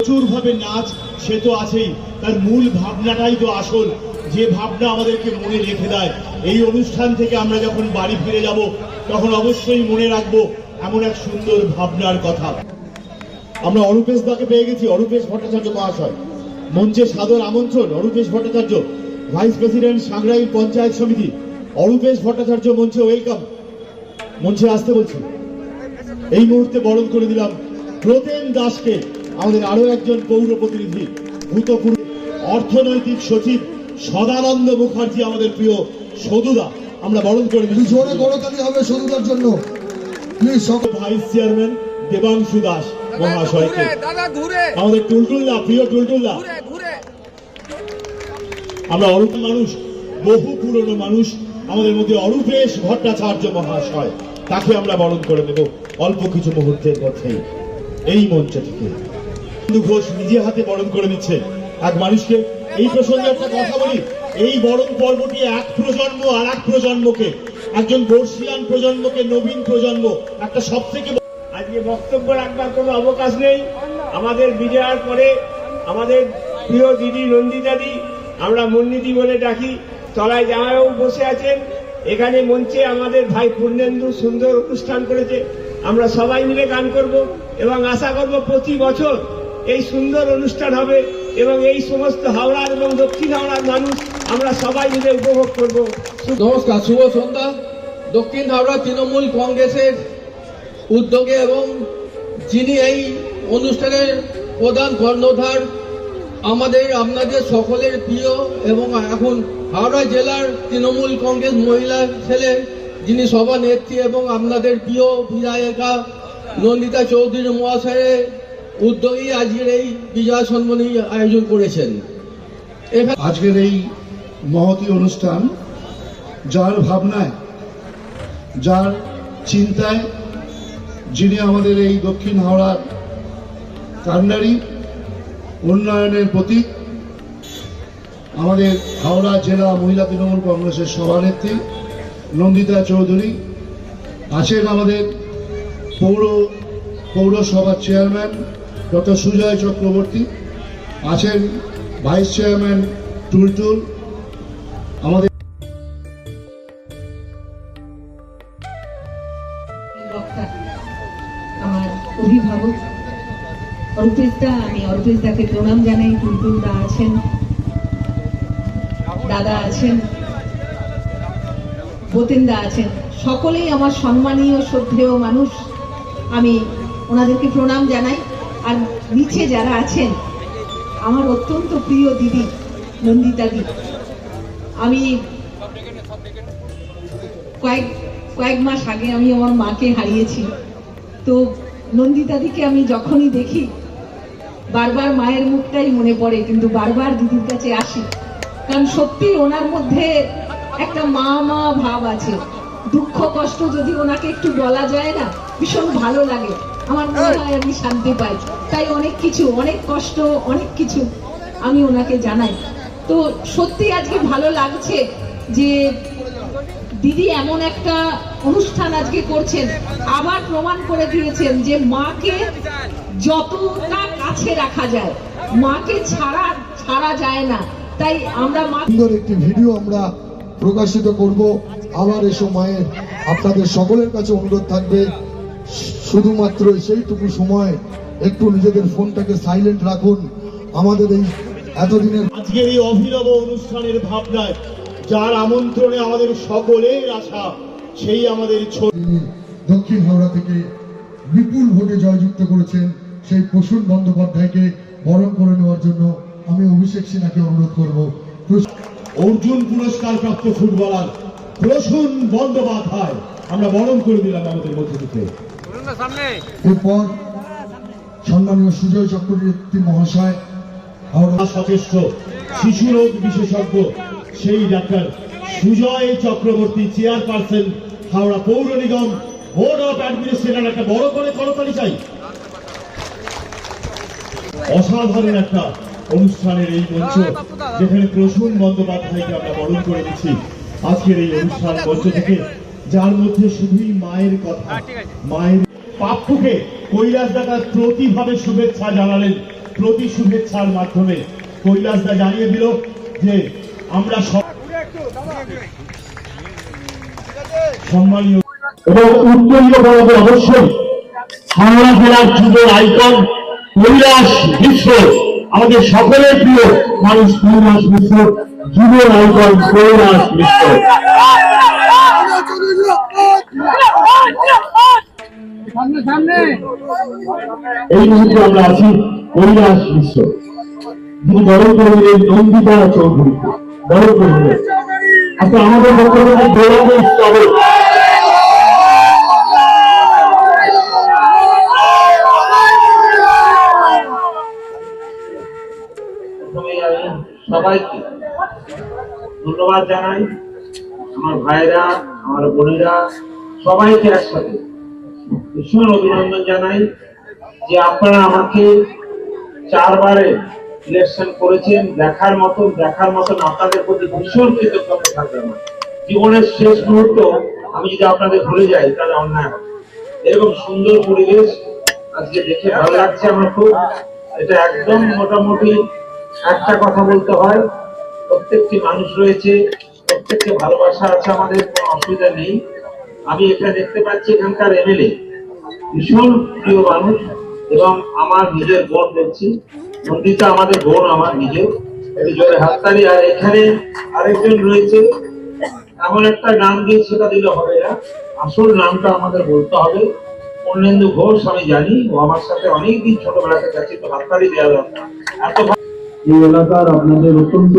প্রচুর ভাবে নাচ, সে তো আছেই। তার মূল ভাবনাটাই তো আসল। যে ভাবনা আমাদেরকে মনে রেখে দেয়। এই অনুষ্ঠান থেকে আমরা যখন বাড়ি ফিরে যাব, তখন অবশ্যই মনে রাখব এমন এক সুন্দর ভাবনার কথা। আমরা অরূপেশ দাকে পেয়ে গেছি। অরূপেশ ভট্টাচার্য মহাশয়। মঞ্চে সাদর আমন্ত্রণ। Arupesh Bhattacharya, vice president Sangrai panchayat samiti. Arupesh Bhattacharya মঞ্চে ওয়েলকাম। মঞ্চে আসতে বলছি। এই মুহূর্তে বরণ করে দিলাম প্রতেন দাসকে। আমাদের আরও একজন পৌর প্রতিনিধি ভূতপূর্ব অর্থনৈতিক সচিব সদানন্দ মুখার্জি আমাদের প্রিয় সদুদা। আমরা বরণ করে দিচ্ছি জোরে করতালি হবে সদুদার জন্য। Please vice chairman Debangshu Das মহাশয়কে। আমাদের টুলটুল্লা প্রিয় টুলটুল্লা আমরা অরূপ মানুষ বহু পুরনো মানুষ আমাদের মধ্যে অরূপেশ ভট্টাচার্য মহাশয় তাকে আমরা বরণ করে নেব অল্প কিছু মুহূর্তের মধ্যেই। এই মঞ্চ থেকে। বন্ধু ঘোষ নিজে হাতে বরণ করে নিচ্ছে। এক মানুষকে এই প্রসঙ্গে একটা কথা বলি। এই বরণ পর্বটি এক প্রজন্ম আর এক প্রজন্মকে, একজন বর্ষিয়ান প্রজন্মকে, নবীন প্রজন্ম, একটা সব থেকে আজকে বক্তব্য রাখবার কোনো অবকাশ নেই। আমাদের বিজয়ার পরে আমাদের প্রিয় দিদি নন্দিতাদি আমরা মন্দিদি বলে ডাকি। তলায় জামাইবাবু বসে আছেন। এখানে মঞ্চে আমাদের ভাই পূর্ণেন্দু সুন্দর অনুষ্ঠান করেছে। আমরা সবাই মিলে গান করব এবং আশা করব প্রতি বছর এই সুন্দর অনুষ্ঠান হবে এবং এই সমস্ত হাওড়ার এবং দক্ষিণ হাওড়ার মানুষ আমরা সবাই মিলে উপভোগ করব। নমস্কার, শুভ সন্ধ্যা। দক্ষিণ হাওড়া তৃণমূল কংগ্রেসের উদ্যোগে এবং যিনি এই অনুষ্ঠানের প্রধান কর্ণধার, আমাদের, আপনাদের সকলের প্রিয় এবং এখন হাওড়া জেলার তৃণমূল কংগ্রেস মহিলা ছেলে, যিনি সভানেত্রী এবং আপনাদের প্রিয় বিধায়িকা নন্দিতা চৌধুরী মহাশয়ের উদ্যোগেই আজকের এই বিজয় সম্মানী আয়োজন করেছেন। আজকের এই মহতি অনুষ্ঠান যার ভাবনায়, যার চিন্তায় যিনি আমাদের এই দক্ষিণ হাওড়ার কান্ডারি উন্নয়নের প্রতীক, আমাদের হাওড়া জেলা মহিলা তৃণমূল কংগ্রেসের সভানেত্রী নন্দিতা চৌধুরী আছেন আমাদের পৌর, পৌরসভার চেয়ারম্যান ডক্টর সুজয় চক্রবর্তী আছেন ভাইস চেয়ারম্যান টুলটুল। আমাদের আমার অভিভাবক, অরূপেশদা, আমি অরূপেশদাকে প্রণাম জানাই। টুলটুল দা আছেন, দাদা আছেন বতেনদা আছেন। সকলেই আমার সম্মানীয়, শ্রদ্ধেয় মানুষ। আমি ওনাদেরকে প্রণাম জানাই। আর নিচে যারা আছেন, আমার অত্যন্ত প্রিয় দিদি, নন্দিতা দি। আমি কয়েক কয়েক মাস আগে আমি আমার মাকে হারিয়েছি। তো নন্দিতাদিকে আমি যখনই দেখি, বারবার মায়ের মুখটাই মনে পড়ে, কিন্তু বারবার দিদির কাছে আসি। কারণ সত্যি ওনার মধ্যে একটা মা মা ভাব আছে। দুঃখ, কষ্ট যদি ওনাকে একটু বলা যায় না, ভীষণ ভালো লাগে। আমার মনে হয় আমি শান্তি পাই। তাই অনেক কিছু অনেক কষ্ট অনেক কিছু আমি ওনাকে জানাই। তো সত্যি আজকে ভালো লাগছে যে দিদি এমন একটা অনুষ্ঠান আজকে করছেন আবার প্রমাণ করে দিয়েছেন যে মাকে যতটা কাছে রাখা যায় মাকে ছাড়া ছাড়া যায় না। তাই আমরা মা সুন্দর একটি ভিডিও আমরা প্রকাশিত করব। আবার এসো মায়ের আপনাদের সকলের কাছে অনুরোধ থাকবে। শুধুমাত্র সেইটুকু সময় একটু নিজেদের ফোনটাকে সাইলেন্ট রাখুন। আমাদের এই এতদিনের আজকের এই অভিনব অনুষ্ঠানের ভাবনায় যার আমন্ত্রণে আমাদের সকলের আশা সেই আমাদের তিনি দক্ষিণ হাওড়া থেকে বিপুল ভোটে জয়যুক্ত করেছেন সেই প্রসূন বন্দ্যোপাধ্যায়কে বরণ করে নেওয়ার জন্য আমি অভিষেক সিনহাকে অনুরোধ করব। অর্জুন পুরস্কার প্রাপ্ত ফুটবলার প্রসূন বন্দ্যোপাধ্যায় আমরা বরণ করে দিলাম আমাদের মধ্যে থেকে। এরপর সম্মানীয় সুজয় চক্রবর্তী মহাশয় সচেষ্ট শিশু রোগ বিশেষজ্ঞ সেই ডাক্তার সুজয় চক্রবর্তী চেয়ারপারসন হাওড়া পৌর নিগম বোর্ড অফ অ্যাডমিনিস্ট্রেশন একটা বড় করে করতালি চাই। অসাধারণ একটা অনুষ্ঠানের এই মঞ্চ যেখানে প্রসূন বন্দ্যোপাধ্যায়কে আমরা বরণ করে দিচ্ছি। আজকের এই অনুষ্ঠান মঞ্চ থেকে যার মধ্যে শুধুই মায়ের কথা মায়ের পাপ্পুকে কৈলাস দাদা প্রতিভাবে শুভেচ্ছা জানালেন প্রতি শুভেচ্ছার মাধ্যমে কৈলাসদা জানিয়ে দিল যে আমরা সম্মানীয় এবং উত্তরীয় বরাবর অবশ্যই হাওড়া জেলার যুব আইকন কৈলাস মিশ্র আমাদের সকলের প্রিয় মানুষ কৈলাস মিশ্র যুব আইকন কৈলাস মিশ্র এই মুহূর্তে আমরা আছি মিশ্র যিনি নন্দিতা চৌধুরী। আচ্ছা আমাদের বক্তব্য সবাইকে ধন্যবাদ জানাই। আমার ভাইরা, আমার বোনেরা, সবাইকে একসাথে। ভীষণ অভিনন্দন জানাই যে আপনারা আমাকে চারবারে ইলেকশন করেছেন, দেখার মতন দেখার মতন আপনাদের প্রতি ভীষণ কৃতজ্ঞতা থাকবে আমার। জীবনের শেষ মুহূর্ত আমি যদি আপনাদের ভুলে যাই, তাহলে অন্যায় হবে। এরকম সুন্দর পরিবেশ আজকে দেখে ভালো লাগছে আমার খুব। এটা একদম মোটামুটি একটা কথা বলতে হয়, প্রত্যেকটি মানুষ রয়েছে, প্রত্যেককে ভালোবাসা আছে আমাদের, কোনো অসুবিধা নেই। আমি এখানে দেখতে পাচ্ছি এখানকার এমএলএ। ভীষণ প্রিয় মানুষ এবং আমার নিজের বোন দেখছি। নন্দিতা আমাদের বোন, আমার নিজের। জোরে হাততালি, আর এখানে আরেকজন রয়েছে। এমন একটা নাম দিয়ে সেটা দিলে হবে না। আসল নামটা আমাদের বলতে হবে। পূর্ণেন্দু ঘোষ, আমি জানি। ও আমার সাথে অনেকদিন ছোটবেলা থেকে তো হাততালি দেওয়া দরকার। এত এই এলাকার আপনাদের অত্যন্ত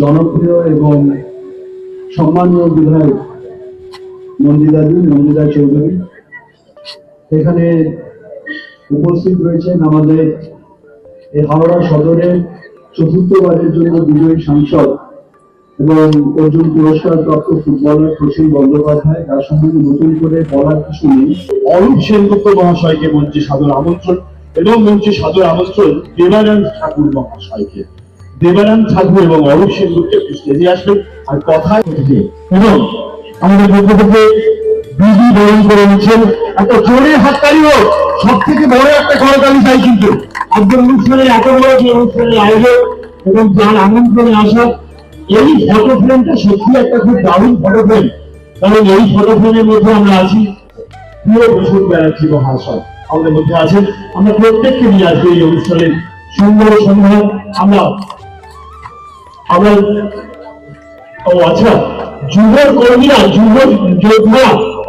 জনপ্রিয় এবং সম্মানীয় বিধায়ক নন্দিদাদি নন্দিদা চৌধুরী। এখানে উপস্থিত রয়েছেন আমাদের এই হাওড়া সদরের চতুর্থবারের জন্য বিজয়ী সাংসদ এবং অর্জুন পুরস্কার প্রাপ্ত ফুটবলার প্রসেন বন্দ্যোপাধ্যায়। তার সম্বন্ধে নতুন করে বলার কিছু নেই। অরূপ সেনগুপ্ত মহাশয়কে মঞ্চে সাদর আমন্ত্রণ এবং মঞ্চে সাদর আমন্ত্রণ দেবানন্দ ঠাকুর মহাশয়কে। দেবানন্দ ঠাকুর এবং অরূপ সেনগুপ্ত একটু স্টেজে আসবেন আর কথায় উঠেছে এবং আমাদের মধ্যে থেকে বিধি বরণ করে নিচ্ছেন একটা জোরে হাততালি হোক সব থেকে বড় একটা করতালি চাই কিন্তু। আজকের অনুষ্ঠানে এত বড় যে অনুষ্ঠানের আয়োজন এবং যার আমন্ত্রণে আসা, এই ফটো ফ্রেমটা সত্যি একটা খুব দারুণ ফটো ফ্রেম কারণ এই ফটো ফ্রেমের মধ্যে আমরা আছি প্রিয় বসুন ব্যানার্জি মহাশয়। আমাদের মধ্যে আছেন, আমরা প্রত্যেককে নিয়ে আসব এই অনুষ্ঠানের সুন্দর সন্ধ্যা। আমরা আমরা, ও আচ্ছা যুব কর্মীরা যুব যোদ্ধা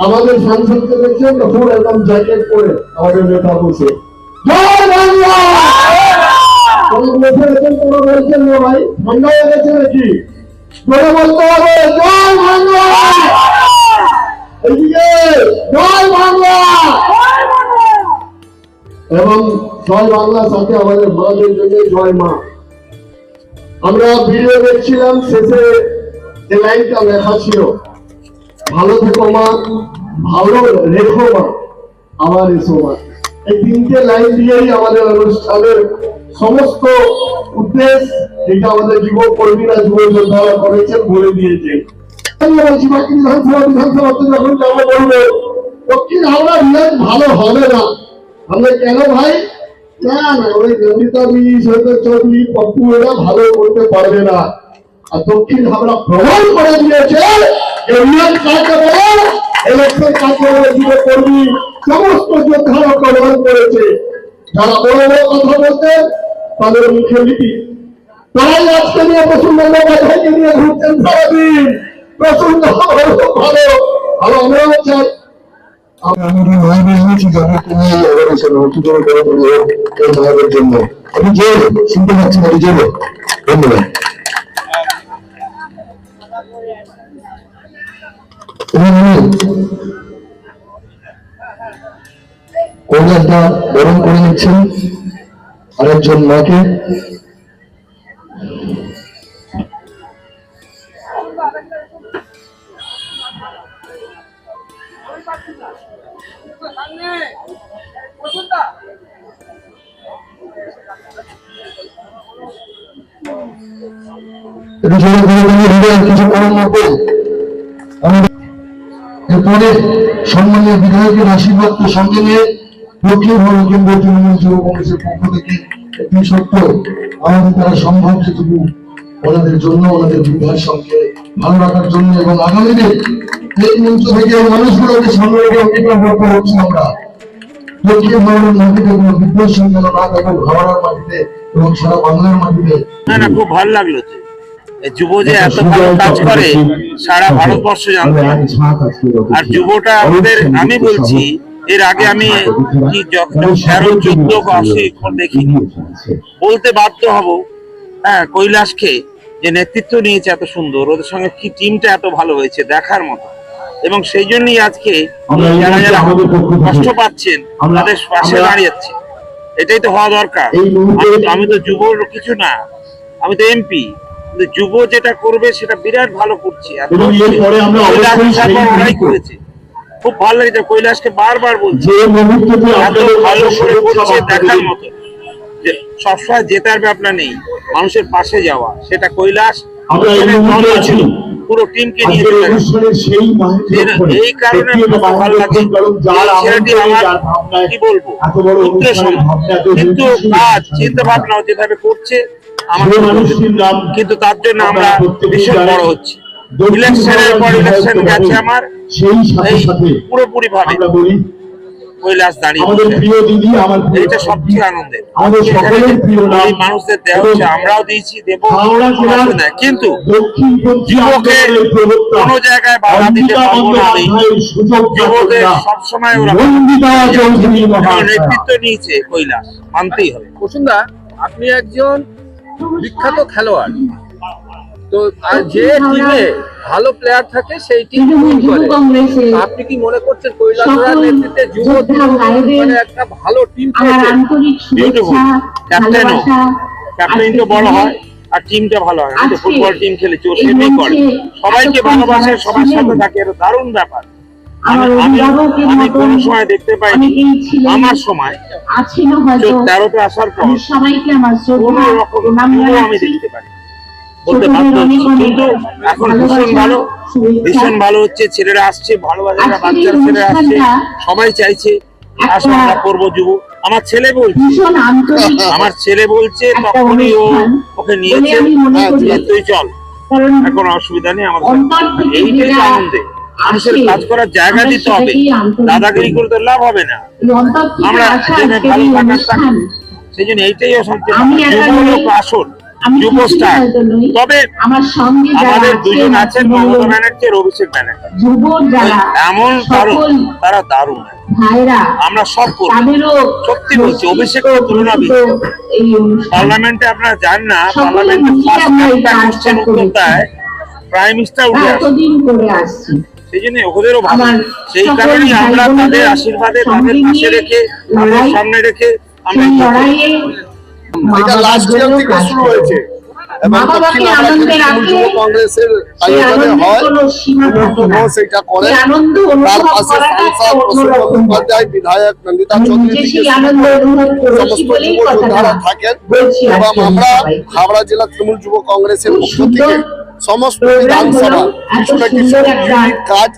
আমাদের সাংসদকে দেখছেন তো ফুল একদম জ্যাকেট পরে আমাদের নেতা বসে। জয় জয় বাংলা! এবং জয় বাংলার সাথে আমাদের মাদের জন্য জয় মা। আমরা ভিডিও দেখছিলাম, শেষে যে লাইনটা লেখা ছিল ভালো থেকো মা, ভালো রেখো মা, আবার এসো মা। এই তিনটে লাইন দিয়েই আমাদের অনুষ্ঠানের সমস্ত উদ্দেশ্য, যেটা আমাদের যুব কর্মীরা যুব যোদ্ধারা করেছেন, বলে দিয়েছে। বিধানসভা যখন বলব, দক্ষিণ হাওড়া ভালো হবে না। আমরা কেন ভাই? না না, ওই নমিতা সৈকত চৌধুরী, পপ্পু এরা ভালো করতে পারবে না। আর দক্ষিণ হাওড়া প্রমাণ করে দিয়েছে রিয়াজ কাকে সমস্ত করেছে। নিয়ে আমি যে শুনতে পাচ্ছি না কল্যাণটা বরণ করে নিচ্ছেন আরেকজন মাকে কিছু করার মতো আমি এরপরে সম্মানীয় বিধায়কের আশীর্বাদ তো সঙ্গে নিয়ে দক্ষিণ ভবন কেন্দ্র তৃণমূল যুব কংগ্রেসের পক্ষ থেকে সত্য আমাদের দ্বারা সম্ভব যেটুকু ওনাদের জন্য, ওনাদের বিধায়ের সঙ্গে ভালো রাখার জন্য এবং আগামী দিন এই মঞ্চ থেকে মানুষগুলোকে সামনে রেখে অঙ্গীকারবদ্ধ হচ্ছি আমরা। মাটিতে এবং সারা বাংলার মাটিতে না না, খুব ভালো লাগল যুব যে এত ভালো কাজ করে সারা ভারতবর্ষ জানতো। আর যুবটা আমাদের আমি বলছি এর আগে আমি তেরো চোদ্দ বর্ষে দেখিনি বলতে বাধ্য হব। হ্যাঁ কৈলাসকে যে নেতৃত্ব নিয়েছে এত সুন্দর ওদের সঙ্গে কি টিমটা এত ভালো হয়েছে দেখার মতো। এবং সেই জন্যই আজকে যারা যারা কষ্ট পাচ্ছেন তাদের পাশে দাঁড়িয়েছে। এটাই তো হওয়া দরকার। আমি তো- যুব কিছু না আমি তো এমপি যুব যেটা করবে সেটা বিরাট ভালো করছে। ওরাই খুব ভালো লাগছে। কৈলাসকে বারবার বলছি। ভালো করে বলছে দেখার। মতো। যে সবসময় জেতার ব্যাপার নেই। মানুষের পাশে যাওয়া। সেটা কৈলাস। ছিল, পুরো টিমকে নিয়ে এই কারণে আমার ভালো লাগে। ছেলেটি আমার কি বলব? কিন্তু কাজ চিন্তা ভাবনা যেভাবে করছে আমাদের কিন্তু তার জন্য আমরা ভীষণ বড় হচ্ছি। ইলেকশনের পর ইলেকশন গেছে আমার। সেই সাথে সাথে পুরোপুরি ভাবে কৈলাস দাঁড়িয়ে দিদি, সবচেয়ে আনন্দের। এই মানুষদের দেওয়া হচ্ছে আমরাও দিয়েছি দেবো। কিন্তু যুবকে কোনো জায়গায় বাধা দিতে পারব না আমি। প্রার্থনা সবসময় ওরা। নেতৃত্ব নিয়েছে কৈলাস মানতেই হবে। বসুন্ধরা আপনি একজন বিখ্যাত খেলোয়াড়। তো আর যে টিমে ভালো প্লেয়ার থাকে সেই টিম করে আপনি কি মনে করছেন কৈলাসরা নেতৃত্বে যুব মানে একটা ভালো টিম আমার পেয়েছে আন্তরিক Beautiful. শুভেচ্ছা Captain ও। ভালোবাসা ক্যাপ্টেন তো বড় হয় আর টিমটা ভালো হয় আমি ফুটবল টিম খেলেছি ও সেটাই করে। সবাইকে ভালোবাসে সবার সাথে থাকে এটা দারুণ ব্যাপার। আমি কোনো সময় দেখতে পাইনি। আমার সময় তেরোতে আসার পর আমি সবাইকে আমার কোন রকম আমি দেখতে পারি বলতে বাধ্য অনেক কিন্তু এখন ভীষণ ভালো ভীষণ ভালো হচ্ছে ছেলেরা আসছে ভালো বাচ্চারা ছেলেরা আসছে সবাই চাইছে আমরা করব যুব। আমার ছেলে বলছে আমার ছেলে বলছে তখনই ও ওকে নিয়েছে। আমি হ্যাঁ। তুই চল। এখন অসুবিধা নেই আমাদের অন্তর থেকে এইটাই আনন্দে। মানুষের কাজ করার জায়গা দিতে হবে। দাদাগিরি করে তো লাভ হবে না। আমরা ভালো থাকার সেই জন্য এইটাই লোক আসল আমি যুব কিছুই স্টার। হয়তো নই। তবে আমার সঙ্গে যারা আমাদের দুজন আছেন, আছেন মমতা ব্যানার্জি আর অভিষেক ব্যানার্জি। এমন দারুণ তারা দারুণ। আমরা সব করব সত্যি বলছি, অভিষেকের তুলনা প্রস্তুত এই অনুষ্ঠান। পার্লামেন্টে আপনারা যান না পার্লামেন্টে কোশ্চেন উত্তর দেয় প্রাইম মিনিস্টার উঠে আসছি। সেই জন্য ওদেরও ভালো। সেই কারণেই আমরা তাদের আশীর্বাদে তাদের পাশে রেখে তাদের সামনে রেখে আমরা সেই এগিয়ে যাই। লড়াইয়ে মা এটা লাস্ট ইয়ার থেকে শুরু হয়েছে। এবং দক্ষিণ আমরা আনন্দে তৃণমূল রাখলে যুব কংগ্রেসের আয়োজনে হয় সেটা করে। তার পাশে সাংসদ বিধায়ক নন্দিতা চৌধুরী সমস্ত যুব যোদ্ধারা থাকেন। এবং আমরা হাওড়া জেলা তৃণমূল যুব কংগ্রেসের পক্ষ থেকে সমস্ত বিধানসভা কিছু না কাজ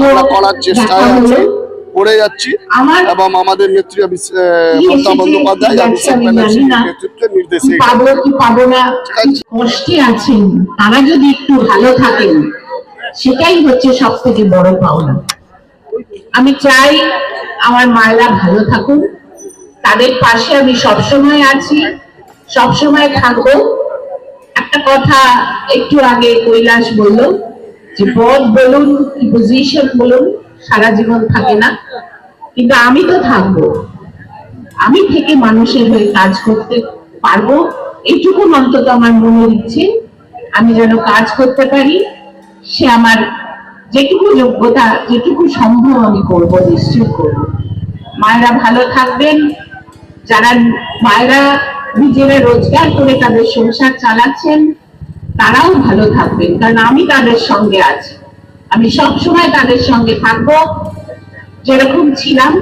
আমরা করার চেষ্টায় আছি। করে যাচ্ছি এবং আমাদের নেত্রী মমতা বন্দ্যোপাধ্যায় অভিষেক ব্যানার্জির নেতৃত্বে নির্দেশে পাবো কি পাবো না কষ্টে আছেন তারা যদি একটু ভালো থাকেন সেটাই হচ্ছে সব থেকে বড় পাওনা। আমি চাই আমার মায়েরা ভালো থাকুন তাদের পাশে আমি সবসময় আছি সবসময় থাকব। একটা কথা একটু আগে কৈলাস বলল যে পদ বলুন পজিশন বলুন সারা জীবন থাকে না। কিন্তু আমি তো থাকব। আমি থেকে মানুষের হয়ে কাজ করতে পারব। এইটুকু অন্তত আমার মনে ইচ্ছে, আমি যেন কাজ করতে পারি। সে আমার যেটুকু যোগ্যতা, যেটুকু সম্ভব আমি করব নিশ্চয় করব। মায়েরা ভালো থাকবেন। যারা মায়েরা নিজেরা রোজগার করে তাদের সংসার চালাচ্ছেন, তারাও ভালো থাকবেন। কারণ আমি তাদের সঙ্গে আছি। আমি সব সময় তাদের সঙ্গে থাকব। যেরকম ছিলাম,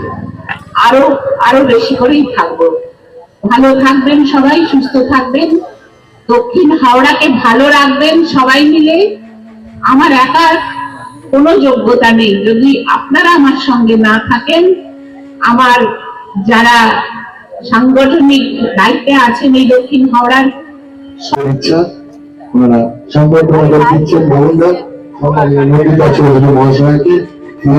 আরও আরও বেশি করেই থাকব। ভালো থাকবেন সবাই, সুস্থ থাকবেন। দক্ষিণ হাওড়াকে ভালো রাখবেন সবাই মিলে। আমার একার কোনো যোগ্যতা নেই। যদি আপনারা আমার সঙ্গে না থাকেন, আমার যারা সাংগঠনিক দায়িত্বে আছেন এই দক্ষিণ হাওড়ার সম্মানীয় নন্দিতা চৌধুরী মহাশয়কে তিনি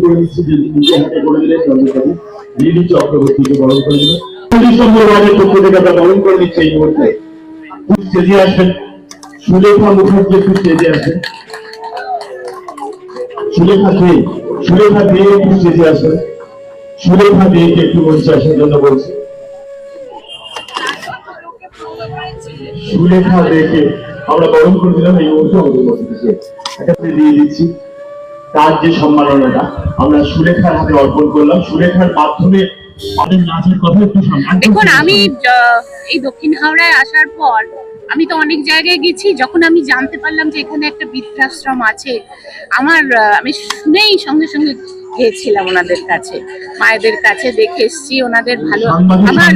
করে দিচ্ছি, যে হাতে করে দিলেন চন্দ্রবাবু রিডি চক্রবর্তীকে বরণ করে দিলেন পুলিশ সম্প্রদায়ের পক্ষ সুলেখা মুখার্জি একটু সুলেখা দে সুলেখা দে একটু স্টেজে আসবেন সুলেখা দেকে একটু মঞ্চে আসার জন্য বলছি। সুলেখা দেকে আমরা বরণ করে দিলাম, এই মুহূর্তে আমাদের মধ্যে থেকে একটা দিয়ে দিচ্ছি। তার যে সম্মাননাটা, আমরা সুলেখার হাতে অর্পণ করলাম। সুলেখার মাধ্যমে আমাদের নাচের কথা একটু দেখুন, আমি এই দক্ষিণ হাওড়ায় আসার পর আমি তো অনেক জায়গায় গেছি যখন আমি জানতে পারলাম যে এখানে একটা বৃদ্ধাশ্রম আছে আমার আমি শুনেই সঙ্গে সঙ্গে গিয়েছিলাম ওনাদের কাছে মায়েদের কাছে দেখে এসছি ওনাদের ভালো আমার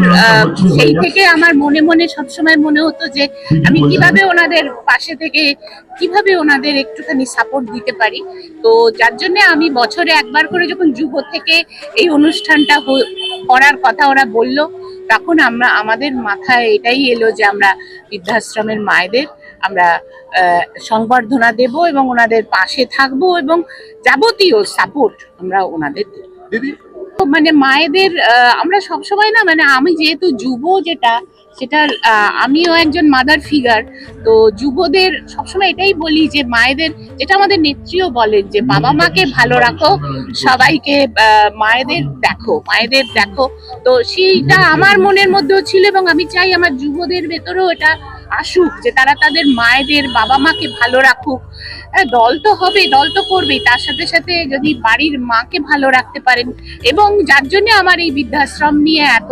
সেই থেকে আমার মনে মনে সবসময় মনে হতো যে আমি কীভাবে ওনাদের পাশে থেকে কীভাবে ওনাদের একটুখানি সাপোর্ট দিতে পারি। তো যার জন্য আমি বছরে একবার করে যখন যুব থেকে এই অনুষ্ঠানটা করার কথা ওরা বলল তখন আমরা আমাদের মাথায় এটাই এলো যে আমরা বৃদ্ধাশ্রমের মায়েদের আমরা সংবর্ধনা দেব এবং ওনাদের পাশে থাকব এবং যাবতীয় সাপোর্ট আমরা ওনাদের দেব। দিদি? মানে মায়েদের আমরা সবসময় না মানে আমি যেহেতু যুব যেটা সেটা আহ, আমিও একজন মাদার ফিগার তো যুবদের সবসময় এটাই বলি যে মায়েদের যেটা আমাদের নেত্রীও বলেন যে বাবা মাকে ভালো রাখো সবাইকে মায়েদের দেখো মায়েদের দেখো। তো সেইটা আমার মনের মধ্যেও ছিল এবং আমি চাই আমার যুবদের ভেতরেও এটা আসুক যে তারা তাদের মায়েদের বাবা মাকে ভালো রাখুক। দল তো হবে দল তো করবেই। তার সাথে সাথে যদি বাড়ির মাকে ভালো রাখতে পারেন, এবং যার জন্য আমার এই বৃদ্ধাশ্রম নিয়ে এত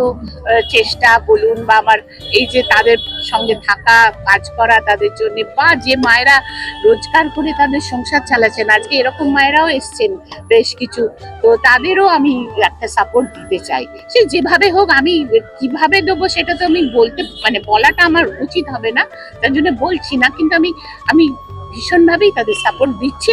চেষ্টা বলুন, বা আমার এই যে তাদের সঙ্গে থাকা, কাজ করা তাদের জন্য, বা যে মায়েরা রোজগার করে তাদের সংসার চালাচ্ছেন, আজকে এরকম মায়েরাও এসছেন বেশ কিছু, তো তাদেরও আমি একটা সাপোর্ট দিতে চাই। সে যেভাবে হোক, আমি কীভাবে দেবো সেটা তো আমি বলতে মানে বলাটা আমার উচিত হবে না, তার জন্য বলছি না, কিন্তু আমি আমি ভীষণভাবেই তাদের সাপোর্ট দিচ্ছি